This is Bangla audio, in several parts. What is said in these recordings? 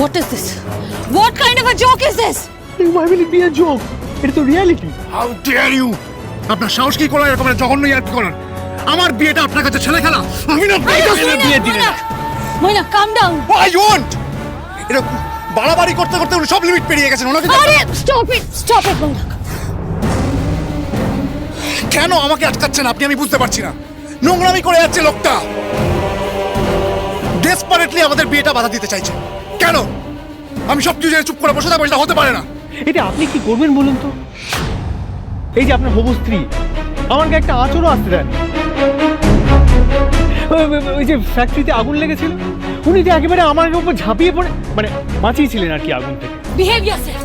What is this? What kind of a joke is this? Why will it be a joke? এটা তো রিয়ালিটি হাউ ডেয়ার ইউ আপনার সাহস কি করে এরকম একটা জঘন্য ইয়ার্কি করার? আমার বিয়েটা আপনার কাছে ছেলে খেলা। আমি না Moina, বিয়ে দিলেন Moina, calm down. I want এরকম বাড়াবাড়ি করতে করতে উনি সব লিমিট পেরিয়ে গেছেন ওনাকে আরে stop it, stop it, Moina. কেন আমাকে আটকাচ্ছেন আপনি? আমি বুঝতে পারছি না। নোংরামি করে যাচ্ছে লোকটা। ডেসপারেটলি আমাদের বিয়েটা বাধা দিতে চাইছে। কেন? আমি সব কিছু জেনে চুপ করে বসে থাকব হতে পারে না। এটা আপনি কি করবেন বলুন তো? এই যে আপনার হবু স্ত্রী আমাকে একটা আঁচড়ও আসতে দেন ওই- যে ফ্যাক্টরিতে আগুন লেগেছিল উনি যে একেবারে আমার উপর ঝাঁপিয়ে পড়ে মানে বাঁচিয়েছিলেন আর কি আগুন থেকে। Behave yourself.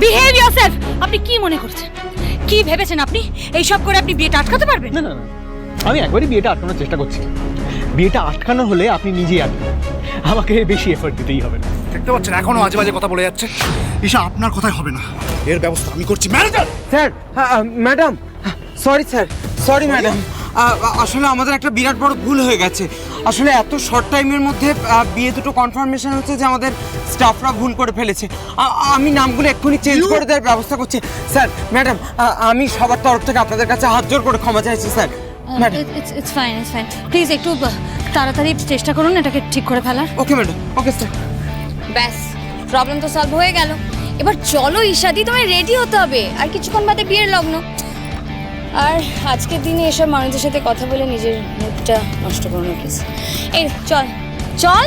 Behave yourself. আপনি কি মনে করছেন? কি ভেবেছেন আপনি? এইসব করে আপনি বিয়েটা আটকাতে পারবেন? না না না। আমি একবারই বিয়েটা আটকানোর চেষ্টা করছি। বিয়েটা আটকানো হলে আপনি নিজেই আটকান। আমাকে বেশি এফোর্ট দিতেই হবে না। দেখতে পাচ্ছেন এখনও আজে বাজে কথা বলে যাচ্ছে। ঈশা আপনার কথাই হবে না। এর ব্যবস্থা আমি করছি। Manager! Sir madam sorry sir sorry madam. আসলে আমাদের একটা বিরাট বড় ভুল হয়ে গেছে। আসলে এত শর্ট টাইমের মধ্যে বিয়ে দুটো কনফার্মেশন হচ্ছে যে আমাদের স্টাফরা ভুল করে ফেলেছে। আমি নামগুলো এক্ষুনি চেঞ্জ করে দেওয়ার ব্যবস্থা করছি। স্যার ম্যাডাম আমি সবার তরফ থেকে আপনাদের কাছে হাত জোর করে ক্ষমা চাইছি sir. Madam. It's fine it's fine please একটু তাড়াতাড়ি চেষ্টা করুন এটাকে ঠিক করে ফেলার। Okay madam. ওকে স্যার ব্যাস প্রবলেম তো সলভ হয়ে গেল। এবার চলো ঈশাদি তোমায় রেডি হতে হবে। আর কিছুক্ষণ বাদে বিয়ের লগ্ন। আর আজকের দিনে এসব মানুষদের সাথে কথা বলে নিজের মুডটা নষ্ট করো না প্লিজ এই চল। চল?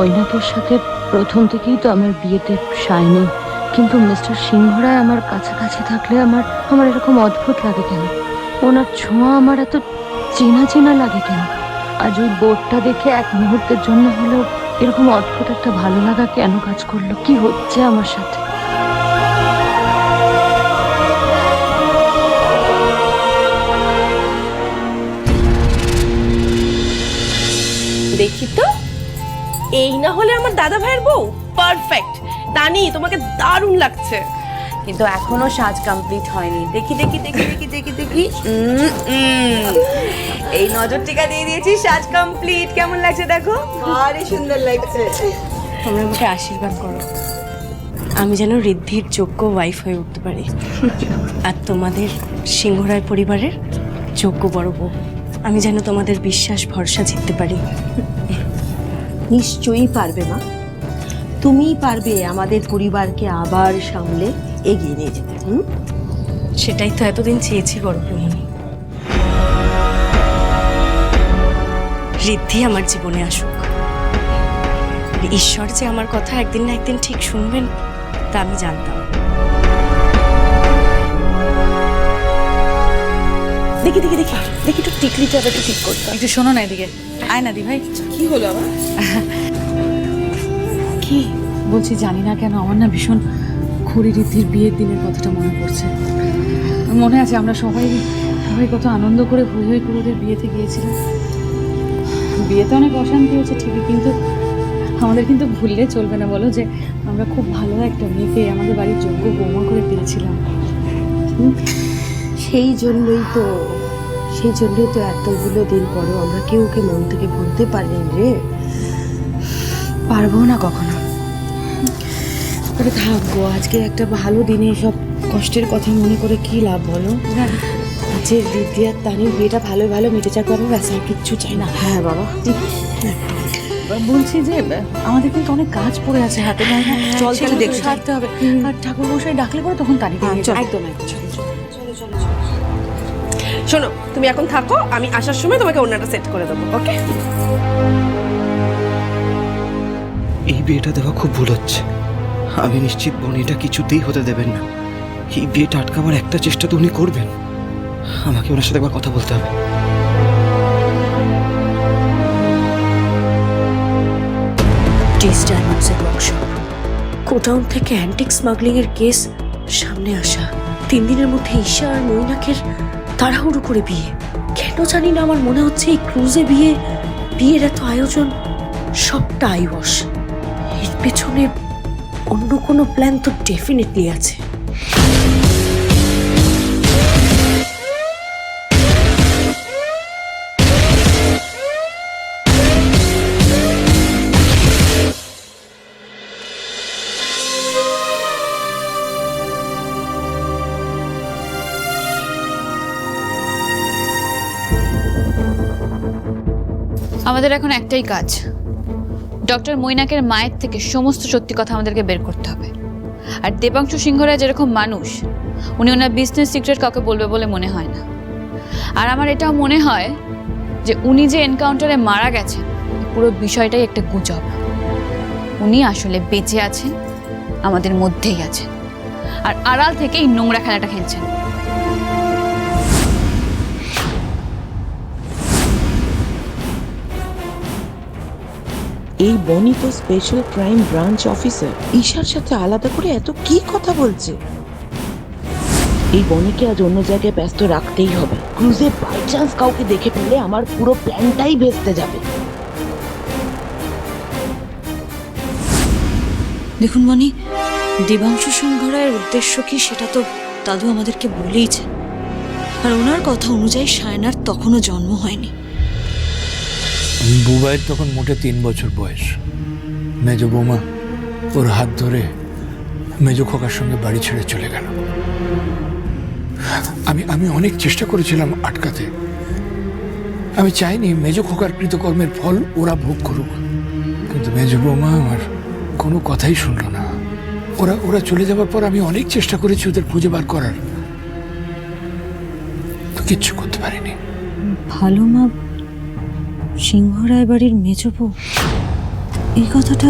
মৈনাকের সাথে প্রথম থেকেই তো আমার বিয়েতে সায়নি। কিন্তু মিস্টার সিংহরায় আমার কাছাকাছি থাকলে আমার আমার এরকম অদ্ভুত লাগে কেন? ওনার ছোঁয়া আমার এত চেনা চেনা লাগে কেন? আজ ওই বোর্ডটা দেখে এক মুহূর্তের জন্য হলেও এরকম অদ্ভুত একটা ভালো লাগা কেন কাজ করল? কি হচ্ছে আমার সাথে? দেখি তো। এই না হলে আমার দাদা ভাইয়ের বউ? পারফেক্ট দানি তোমাকে দারুণ লাগছে। কিন্তু এখনও সাজ কমপ্লিট হয়নি। দেখি দেখি দেখি দেখি দেখি দেখি। এই নজর টিকা দিয়ে দিয়েছি সাজ কমপ্লিট কেমন লাগছে দেখো? ভারী সুন্দর লাগছে। তোমরা আমাকে আশীর্বাদ করো। আমি যেন ঋদ্ধির যোগ্য ওয়াইফ হয়ে উঠতে পারি। আর তোমাদের সিংহরায় পরিবারের যোগ্য বড় বউ। আমি যেন তোমাদের বিশ্বাস ভরসা জিততে পারি। নিশ্চয়ই পারবে মা। তুমিই পারবে আমাদের পরিবারকে আবার সামলে এগিয়ে নিয়ে যেতে? সেটাই তো এতদিন চেয়েছি প্রমণি ঋদ্ধি আমার জীবনে আসুক। ঈশ্বর যে আমার কথা একদিন না একদিন ঠিক শুনবেন, তা আমি জানতাম। দেখি দেখি দেখি। দেখি একটু টিকলিটা একটু ঠিক করতে একটু শোনো না এদিকে। আয় না দি ভাই। কি হলো আবার? কি বলছি জানি না কেন আমার না ভীষণ খুঁড়ি রীতির বিয়ের দিনের কথাটা মনে পড়ছে। মনে আছে আমরা সবাই সবাই কত আনন্দ করে হই হই করে ওদের বিয়েতে গিয়েছিলাম। বিয়েতে অনেক অশান্তি হয়েছে ঠিকই কিন্তু আমাদের কিন্তু ভুললে চলবে না বলো যে আমরা খুব ভালো একটা মেয়েকে আমাদের বাড়ির যোগ্য বৌমা করে পেয়েছিলাম। সেই জন্যই তো সেই জন্যই তো এতগুলো দিন পরেও আমরা কেউ ওকে মন থেকে ভুলতে পারিনি রে। পারব না কখনো। তবে থাকব আজকে একটা ভালো দিনে সব কষ্টের কথা মনে করে কি লাভ বলো? যে দিদি আর তানির বিয়েটা ভালো ভালো মিটে যাক আমি ব্যাস আর কিচ্ছু চাই না। হ্যাঁ বাবা। বলছি যে আমাদের কিন্তু অনেক কাজ পড়ে আছে হাতে চল সেটা চল দেখতে দেখতে হবে। আর ঠাকুর মশাই ডাকলে পরে তখন তারিখ চল। একদম একদম শোনো তুমি এখন থাকো আমি আসার সময় তোমাকে অন্যটা সেট করে দেবো ওকে এই বিয়েটা দেওয়া খুব ভুল হচ্ছে। আমি নিশ্চিত বোন এটা কিছুতেই হতে দেবেন না। এই বিয়েটা আটকাবার একটা চেষ্টা তো উনি করবেন। আমাকে ওনার সাথে একবার কথা বলতে হবে। টেস্ট ডায়মন্ডসের ওয়ার্কশপ কোটাউন থেকে অ্যান্টিক স্মাগলিং এর কেস সামনে আসা। তিন দিনের মধ্যে ঈশা আর মৈনাকের তাড়াহুড়ো করে বিয়ে। কেন জানি না আমার মনে হচ্ছে এই ক্রুজে বিয়ে, বিয়ের এত আয়োজন সবটা আইওয়াস এর পেছনে অন্য কোনো প্ল্যান তো ডেফিনেটলি আছে। আমাদের এখন একটাই কাজ। ডক্টর মৈনাকের মায়ের থেকে সমস্ত সত্যি কথা আমাদেরকে বের করতে হবে। আর দেবাংশু সিংহরা যেরকম মানুষ, উনি ওনার বিজনেস সিক্রেট কাউকে বলবে বলে মনে হয় না। আর আমার এটাও মনে হয় যে উনি যে এনকাউন্টারে মারা গেছেন পুরো বিষয়টাই একটা গুজব। উনি আসলে বেঁচে আছেন, আমাদের মধ্যেই আছেন। আর আড়াল থেকে এই নোংরা খেলাটা খেলছেন। এই বনি তো স্পেশাল ক্রাইম ব্রাঞ্চ অফিসার ঈশার সাথে আলাদা করে এত কি কথা বলছে? এই বনিকে আজ অন্য জায়গায় ব্যস্ত রাখতেই হবে। ক্রুজে বাই চান্স কাউকে দেখে ফেলে আমার পুরো প্ল্যানটাই ভেস্তে যাবে। দেখুন মনি দেবাংশু সংঘরায়ের উদ্দেশ্য কি সেটা তো দাদু আমাদেরকে বলেইছে। আর ওনার কথা অনুযায়ী সায়নার তখনও জন্ম হয়নি। বুবাইয়ের তখন মোটে তিন বছর বয়স। মেজ বৌমা ওর হাত ধরে মেজ খোকার সঙ্গে বাড়ি ছেড়ে চলে গেল। আমি আমি অনেক চেষ্টা করেছিলাম আটকাতে। আমি চাইনি মেজ খোকার কৃতকর্মের ফল ওরা ভোগ করুক। কিন্তু মেজ বৌমা আমার কোনো কথাই শুনল না। ওরা ওরা চলে যাওয়ার পর আমি অনেক চেষ্টা করেছি ওদের খুঁজে বার করার। তো কিচ্ছু করতে পারিনি। ভালো মা সিংহরায় বাড়ির মেজ বউ এই কথাটা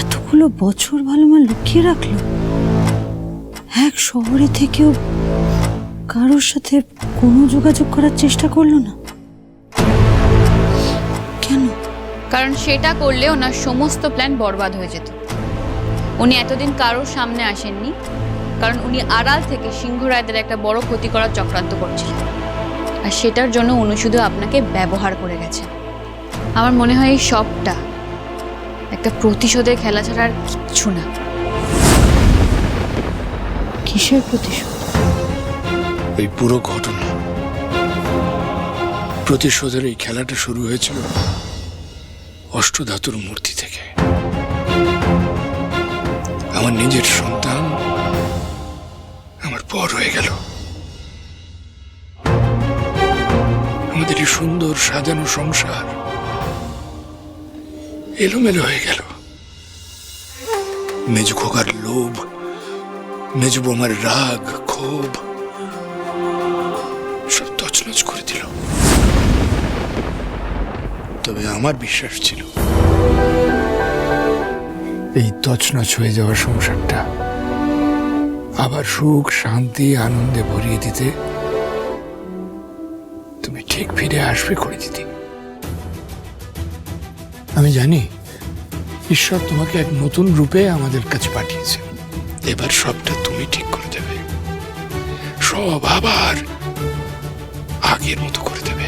এতগুলো বছর ভালো মা লুকিয়ে রাখল? এক শহরে থেকেও কারোর সাথে কোনো যোগাযোগ করার চেষ্টা করল না? কেন? কারণ সেটা করলে ওনার সমস্ত প্ল্যান বরবাদ হয়ে যেত। উনি এতদিন কারোর সামনে আসেননি, কারণ উনি আড়াল থেকে সিংহ রায়দের একটা বড় ক্ষতি করার চক্রান্ত করছিলেন। আর সেটার জন্য উনি শুধু আপনাকে ব্যবহার করে গেছেন। আমার মনে হয় এই সবটা একটা প্রতিশোধের খেলা ছাড়া আর কিচ্ছু না। কিসের প্রতিশোধ? এই পুরো ঘটনা। প্রতিশোধের এই খেলাটা শুরু হয়েছিল অষ্টধাতুর মূর্তি থেকে। আমার নিজের সন্তান আমার পর হয়ে গেল। আমাদের এই সুন্দর সাজানো সংসার এলোমেলো হয়ে গেল। মেজু খোকার লোভ মেজু বোমার রাগ, ক্ষোভ সব তছনছ করে দিল। তবে আমার বিশ্বাস ছিল, এই তছনছ হয়ে যাওয়া সংসারটা আবার সুখ, শান্তি, আনন্দে ভরিয়ে দিতে তুমি ঠিক ফিরে আসবে করে দিদি আমি জানি ঈশ্বর তোমাকে এক নতুন রূপে আমাদের কাছে পাঠিয়েছে। এবার সবটা তুমি ঠিক করে দেবে। সব আবার আগের মতো করে দেবে।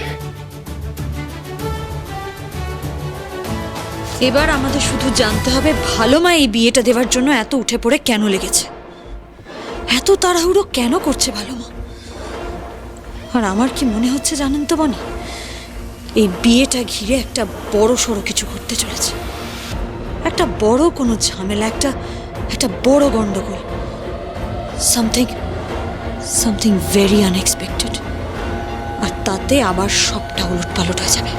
এবার আমাদের শুধু জানতে হবে, ভালো মা এই বিয়েটা দেওয়ার জন্য এত উঠে পড়ে কেন লেগেছে? এত তাড়াহুড়ো কেন করছে ভালো মা? আর আমার কি মনে হচ্ছে জানেন তো বনি? এই বিয়েটা ঘিরে একটা বড় সড়ো কিছু ঘটতে চলেছে। একটা বড় কোনো ঝামেলা একটা একটা বড় গন্ডগোল। সামথিং সামথিং ভেরি আনএক্সপেক্টেড আর তাতে আবার সবটা উলট পালট হয়ে যাবে।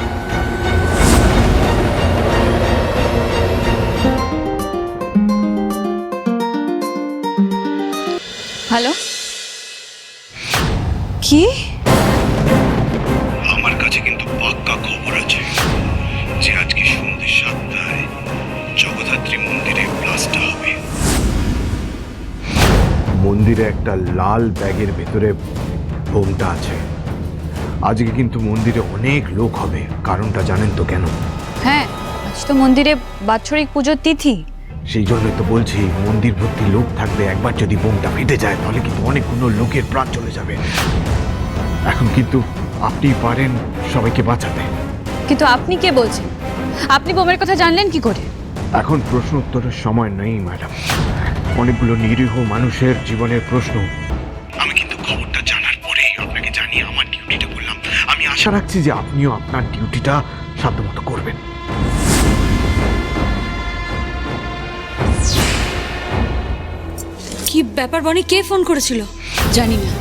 হ্যালো? কি? কাছে কিন্তু পাক্কা খবর আছে যে আজকে সন্ধ্যে সাতটায় জগদ্ধাত্রী মন্দিরে ব্লাস্টটা হবে। মন্দিরে একটা লাল ব্যাগের ভেতরে বোমটা আছে। আজকে কিন্তু মন্দিরে অনেক লোক হবে। কারণটা জানেন তো কেন? হ্যাঁ আজ তো মন্দিরে বাৎসরিক পুজোর তিথি। সেই জন্যই তো বলছি মন্দির ভর্তি লোক থাকবে একবার যদি বোমটা ফেটে যায় তাহলে কিন্তু অনেকগুলো লোকের প্রাণ চলে যাবে। এখন কিন্তু আপনি পারেন সবাইকে বাঁচাতে। কিন্তু আপনি কে বলছেন? আপনি বোমের কথা জানলেন কি করে? এখন প্রশ্ন উত্তরের সময় নেই ম্যাডাম। অনেকগুলো নিরীহ মানুষের জীবনের প্রশ্ন। আমি কিন্তু খবরটা জানার পরেই আপনাকে জানিয়ে আমার ডিউটিটা করলাম আমি আশা রাখছি যে আপনিও আপনার ডিউটিটা সাধ্যমতো করবেন। কি ব্যাপার বনি? কে ফোন করেছিল? জানি না।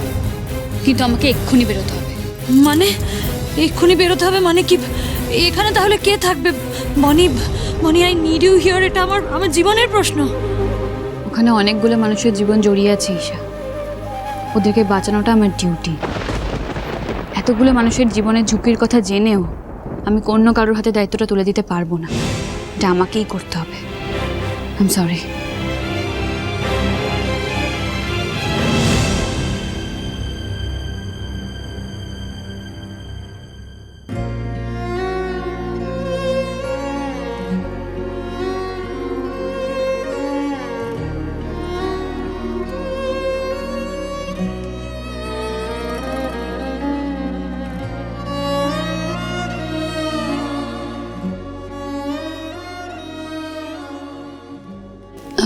কিন্তু আমাকে এক্ষুনি বেরোতে হবে। মানে? এক্ষুনি বেরোতে হবে মানে কি? এখানে তাহলে কে থাকবে? Moni Moni I need you here এটা আমার আমার জীবনের প্রশ্ন। ওখানে অনেকগুলো মানুষের জীবন জড়িয়ে আছে, ঈশা। ওদেরকে বাঁচানোটা আমার ডিউটি এতগুলো মানুষের জীবনের ঝুঁকির কথা জেনেও আমি অন্য কারোর হাতে দায়িত্বটা তুলে দিতে পারব না। এটা আমাকেই করতে হবে। আই এম সরি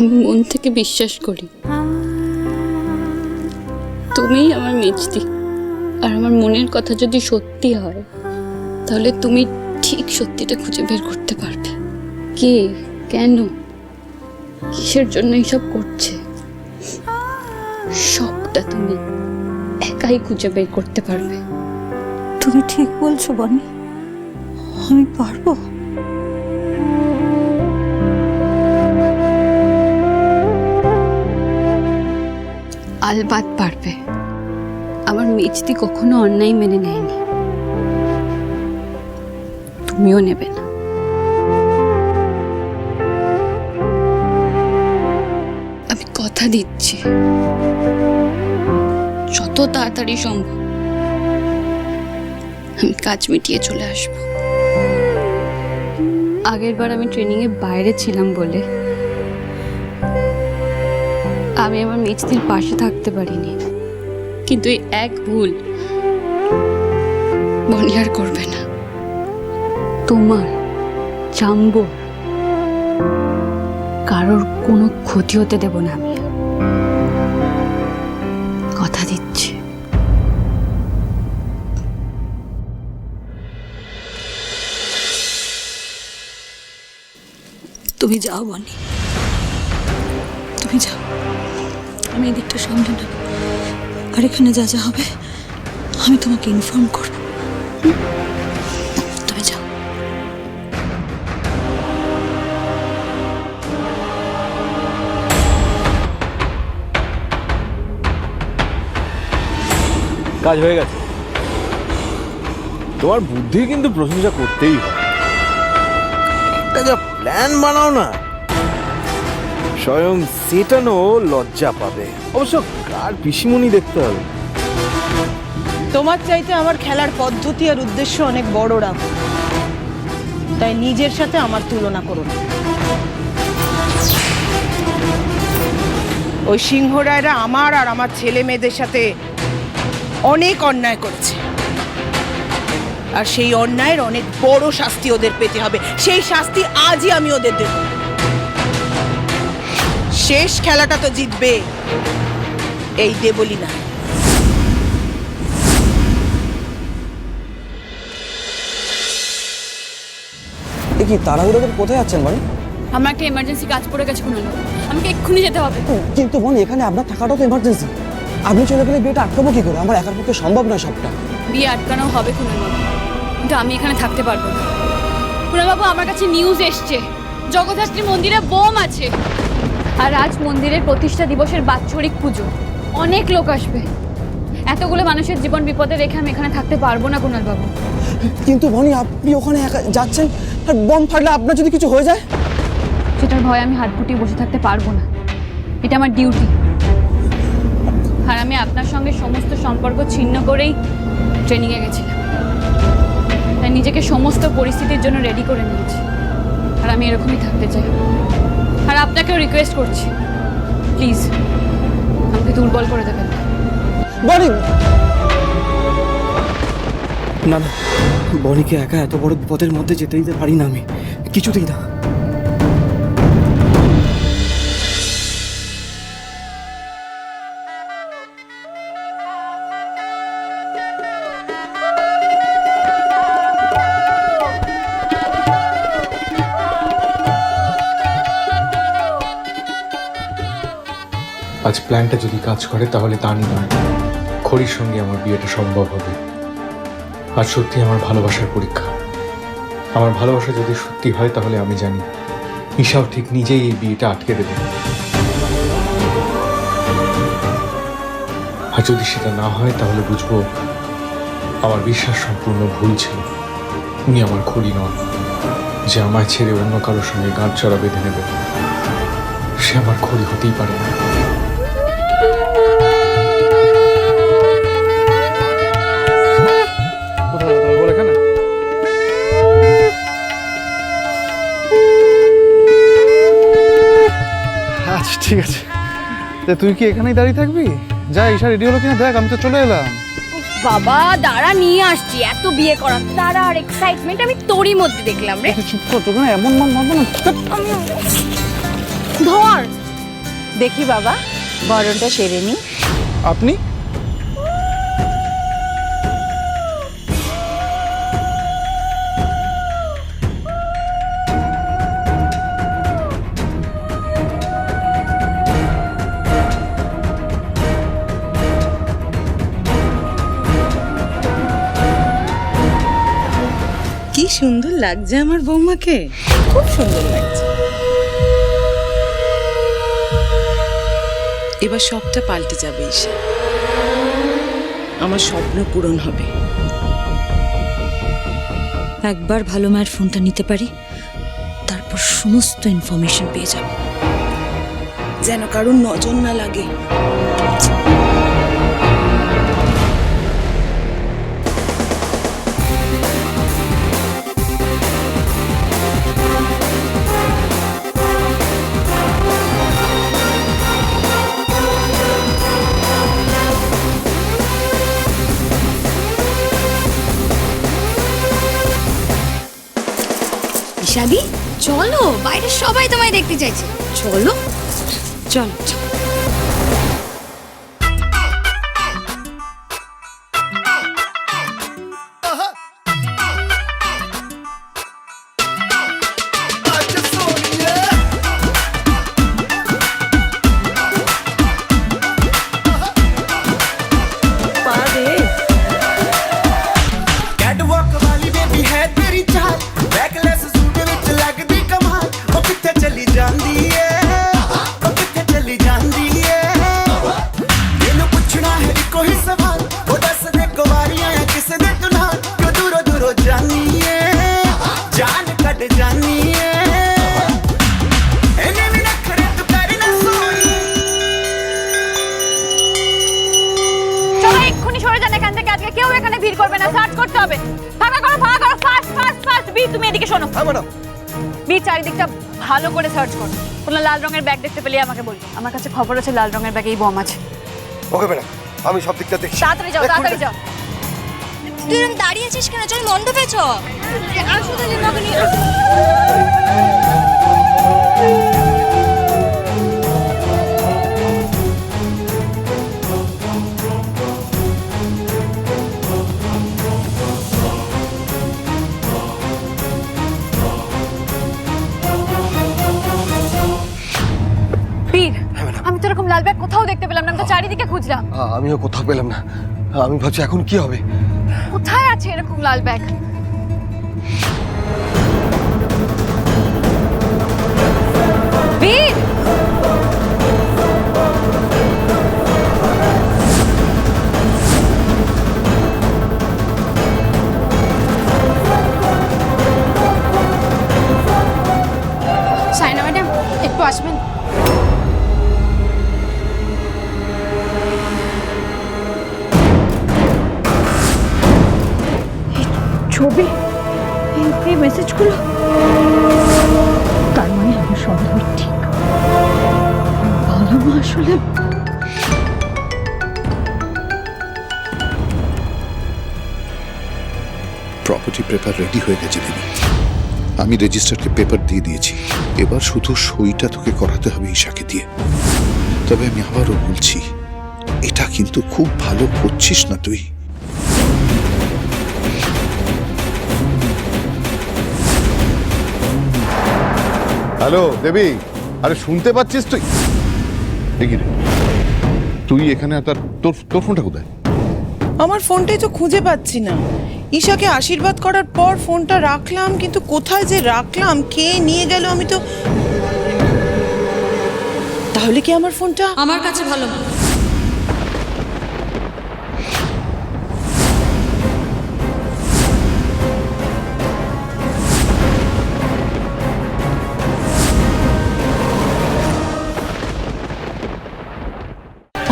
আমি মন থেকে বিশ্বাস করি। তুমিই আমার মিষ্টি। আর আমার মনের কথা যদি সত্যি হয়, তাহলে তুমি ঠিক সত্যিটা খুঁজে বের করতে পারবে। কে? কেন? কিসের জন্য এইসব করছে? সবটা তুমি একাই খুঁজে বের করতে পারবে। তুমি ঠিক বলছো, বনি। আমি পারব? আলবাত পারবে। আমার মিষ্টি কখনো অন্যায় মেনে নেয়নি। তুমিও নেবে না। আমি কথা দিচ্ছি। যত তাড়াতাড়ি সম্ভব। আমি কাজ মিটিয়ে চলে আসব। আগের বার আমি ট্রেনিংয়ে বাইরে ছিলাম বলে আমি আমার মিষ্টির পাশে থাকতে পারিনি। কিন্তু এই এক ভুল বনি আর করবে না। তোমার চাম্বো কারোর কোনো ক্ষতি হতে দেব না আমি। কথা দিচ্ছি। তুমি যাও বনি। তুমি যাও। আমি এদিকটা সামলে নেব। আর এখানে যা যা হবে, আমি তোমাকে ইনফর্ম করব। কাজ হয়ে গেছে। তোমার বুদ্ধি কিন্তু প্রশংসা করতেই হয় যা প্ল্যান বানাও না স্বয়ং সেটানো লজ্জা পাবে। অবশ্য কার পিসিমণি দেখতে হবে? তোমার চাইতে আমার খেলার পদ্ধতি আর উদ্দেশ্য অনেক বড় রাম তাই নিজের সাথে আমার তুলনা করো না। ওই সিংহ রায়রা আমার আর আমার ছেলে মেয়েদের সাথে অনেক অন্যায় করেছে। আর সেই অন্যায়ের অনেক বড় শাস্তি ওদের পেতে হবে। সেই শাস্তি আজই আমি ওদের দেব। শেষ খেলাটা তো জিতবে এই দেবলি না কি তাড়াহুড়ো করে কোথায় যাচ্ছেন বনি আমার একটা এমার্জেন্সি কাজ পড়ে গেছে কোনো আমাকে এক্ষুনি যেতে হবে। কিন্তু বনি এখানে আপনার থাকাটাও তো এমার্জেন্সি আপনি চলে গেলে বিয়েটা আটকাবো কি করে? আমার একার পক্ষে সম্ভব নয় সবটা। বিয়ে আটকানো হবে কুণালবাবু কিন্তু আমি এখানে থাকতে পারব না। কুণালবাবু আমার কাছে নিউজ এসছে। জগদ্ধাত্রী মন্দিরে বোম আছে। আর আজ মন্দিরের প্রতিষ্ঠা দিবসের বাৎসরিক পুজো। অনেক লোক আসবে। এতগুলো মানুষের জীবন বিপদে রেখে আমি এখানে থাকতে পারব না কুণালবাবু। কিন্তু বনি আপনি ওখানে একা যাচ্ছেন আর বম ফাটলে আপনার যদি কিছু হয়ে যায়? সেটার ভয়ে আমি হাত গুটিয়ে বসে থাকতে পারব না। এটা আমার ডিউটি। আর আমি আপনার সঙ্গে সমস্ত সম্পর্ক ছিন্ন করেই ট্রেনিংয়ে গেছিলাম। তাই নিজেকে সমস্ত পরিস্থিতির জন্য রেডি করে নিয়েছি। আর আমি এরকমই থাকতে চাই। আর আপনাকেও রিকোয়েস্ট করছি। প্লিজ আমাকে দুর্বল করে দেবেন। না। বনি! না না বনিকে একা এত বড় বিপদের মধ্যে যেতেই দিতে পারি না আমি। কিছুতেই না। আজ প্ল্যানটা যদি কাজ করে, তাহলে তা নয়। খড়ির সঙ্গে আমার বিয়েটা সম্ভব হবে। আর সত্যি আমার ভালোবাসার পরীক্ষা। আমার ভালোবাসা যদি সত্যি হয়, তাহলে আমি জানি ঈশাও ঠিক নিজেই এই বিয়েটা আটকে দেবে। আর যদি সেটা না হয়, তাহলে বুঝব আমার বিশ্বাস সম্পূর্ণ ভুল ছিল। উনি আমার খড়ি নন, যে আমায় ছেড়ে অন্য কারোর সঙ্গে গাঁট চড়া বেঁধে নেবে। সে আমার খড়ি হতেই পারে না। ঠিক আছে। তা তুই কি এখানেই দাঁড়িয়ে থাকবি? যা ঈশা রেডি হলো কিনা? দেখ আমি তো চলে এলাম। বাবা দাঁড়া নিয়ে আসছি। এত বিয়ে করা তারা আর এক্সাইটমেন্ট আমি তোরই মধ্যে দেখলাম রে। চুপ কর তোকে না এমন মান মারবো না। ধর। দেখি বাবা বরণটা সেরে নি। আপনি? কি সুন্দর লাগছে আমার বৌমাকে। খুব সুন্দর লাগছে। এবার সবটা পাল্টে যাবে ঈশা। আমার স্বপ্ন পূরণ হবে। একবার ভালো মায়ের ফোনটা নিতে পারি তারপর সমস্ত ইনফরমেশন পেয়ে যাব। যেন কারোর নজর না লাগে। ঈশাদি চলো বাইরে সবাই তোমায় দেখতে চাইছে। চলো। চলো চল। চারিদিকটা ভালো করে সার্চ করো। কোনো লাল রঙের ব্যাগ দেখতে পেলে আমাকে বলবে। আমার কাছে খবর আছে লাল রঙের ব্যাগে এই বোম আছে। ওকে ম্যাডাম আমি সব দিকটা দেখছি। তাড়াতাড়ি যাও তাড়াতাড়ি যাও। তুই এরকম দাঁড়িয়ে আছিস কেন? চল মণ্ডপে চ আসো তাহলে নগনি লাল ব্যাগ কোথাও দেখতে পেলাম না আমি তো চারিদিকে খুঁজলাম। আমিও কোথাও পেলাম না। আমি ভাবছি এখন কি হবে? কোথায় আছে এরকম লাল ব্যাগ হয়ে গেছে দেবী আমি রেজিস্টারকে পেপার দিয়ে দিয়েছি। এবার শুধু সইটা তোকে করাতে হবে ঈশাকে দিয়ে। তবে আমি আবারও বলছি এটা কিন্তু খুব ভালো করছিস না তুই। হ্যালো দেবী আরে শুনতে পাচ্ছিস তুই? দেখি রে? তুই এখানে আর তার তোর তোর ফোনটা কোথায়? আমার ফোনটাই তো খুঁজে পাচ্ছি না। ঈশাকে আশীর্বাদ করার পর ফোনটা রাখলাম, কিন্তু কোথায় যে রাখলাম, কে নিয়ে গেল আমি তো তাহলে কি আমার ফোনটা? আমার কাছে ভালো।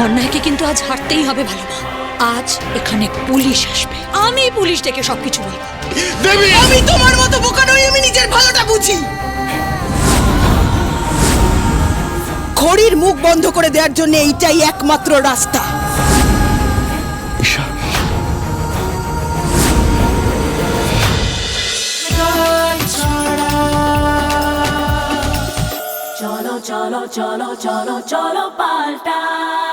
অন্যায়কে কিন্তু আজ হারতেই হবে ভালো আজ এখানে পুলিশ আসবে। আমি পুলিশ ডেকে সবকিছু বলব। আমি তোমার মতো বোকা নই আমি নিজের ভালোটা বুঝি। ঘড়ির মুখ বন্ধ করে দেওয়ার জন্য এইটাই একমাত্র রাস্তা। চলো চলো চলো চলো চলো পাল্টাই